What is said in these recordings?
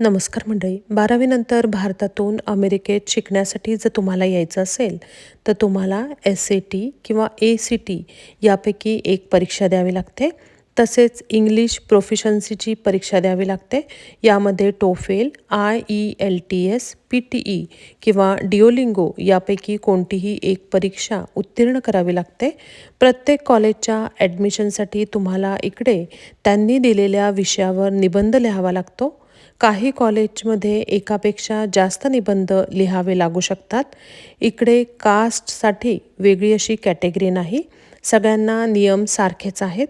नमस्कार मंडळी बारावीनंतर भारतातून अमेरिकेत शिकण्यासाठी जर तुम्हाला यायचं असेल तर तुम्हाला एस ए टी किंवा ए सी टी यापैकी एक परीक्षा द्यावी लागते. तसेच इंग्लिश प्रोफिशन्सीची परीक्षा द्यावी लागते. यामध्ये TOEFL I E L T S P T E किंवा डिओलिंगो यापैकी कोणतीही एक परीक्षा उत्तीर्ण करावी लागते. प्रत्येक कॉलेजच्या ॲडमिशनसाठी तुम्हाला इकडे त्यांनी दिलेल्या विषयावर निबंध लिहावा लागतो. काही कॉलेजमध्ये एकापेक्षा जास्त निबंध लिहावे लागू शकतात. इकडे कास्टसाठी वेगळी अशी कॅटेगरी नाही. सगळ्यांना नियम सारखेच आहेत.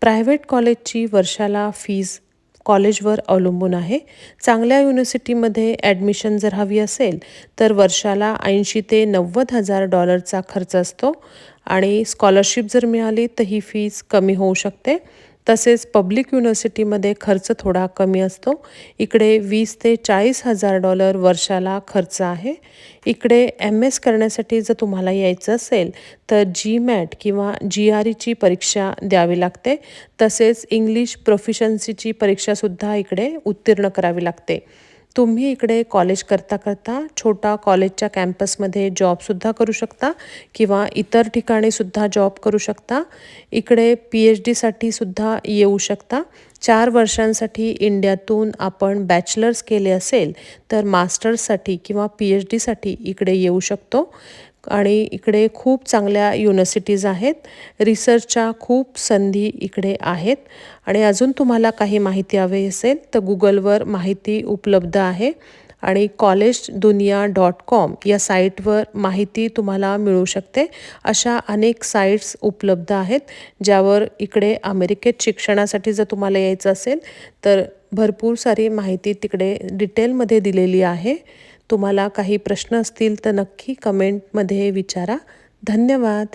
प्रायव्हेट कॉलेजची वर्षाला फीज कॉलेजवर अवलंबून आहे. चांगल्या युनिव्हर्सिटीमध्ये ॲडमिशन जर हवी असेल तर वर्षाला ऐंशी ते नव्वद हजार डॉलरचा खर्च असतो. आणि स्कॉलरशिप जर मिळाली तर ही फीज कमी होऊ शकते. तसेच पब्लिक युनिव्हर्सिटीमध्ये खर्च थोडा कमी असतो. इकडे वीस ते चाळीस हजार डॉलर वर्षाला खर्च आहे. इकडे एम एस करण्यासाठी जर तुम्हाला यायचं असेल तर जी मॅट किंवा जी आर ईची परीक्षा द्यावी लागते. तसेच इंग्लिश प्रोफिशन्सीची परीक्षासुद्धा इकडे उत्तीर्ण करावी लागते. तुम्ही इकडे कॉलेज करता करता छोटा कॉलेजच्या कॅम्पसमध्ये जॉबसुद्धा करू शकता किंवा इतर ठिकाणीसुद्धा जॉब करू शकता. इकडे पी एच डीसाठी सुद्धा येऊ शकता. चार वर्षांसाठी इंडियातून आपण बॅचलर्स केले असेल तर मास्टर्ससाठी किंवा पी एच डीसाठी इकडे येऊ शकतो. आणि इकडे खूप चांगल्या युनिव्हर्सिटीज आहेत. रिसर्चच्या खूप संधी इकडे आहेत. आणि अजून तुम्हाला काही माहिती हवी असेल तर गुगलवर माहिती उपलब्ध आहे. आणि कॉलेज दुनिया डॉट कॉम या साईटवर माहिती तुम्हाला मिळू शकते. अशा अनेक साईट्स उपलब्ध आहेत ज्यावर इकडे अमेरिकेत शिक्षणासाठी जर तुम्हाला यायचं असेल तर भरपूर सारी माहिती तिकडे डिटेलमध्ये दिलेली आहे. तुम्हाला काही प्रश्न असतील तर नक्की कमेंटमध्ये विचारा. धन्यवाद.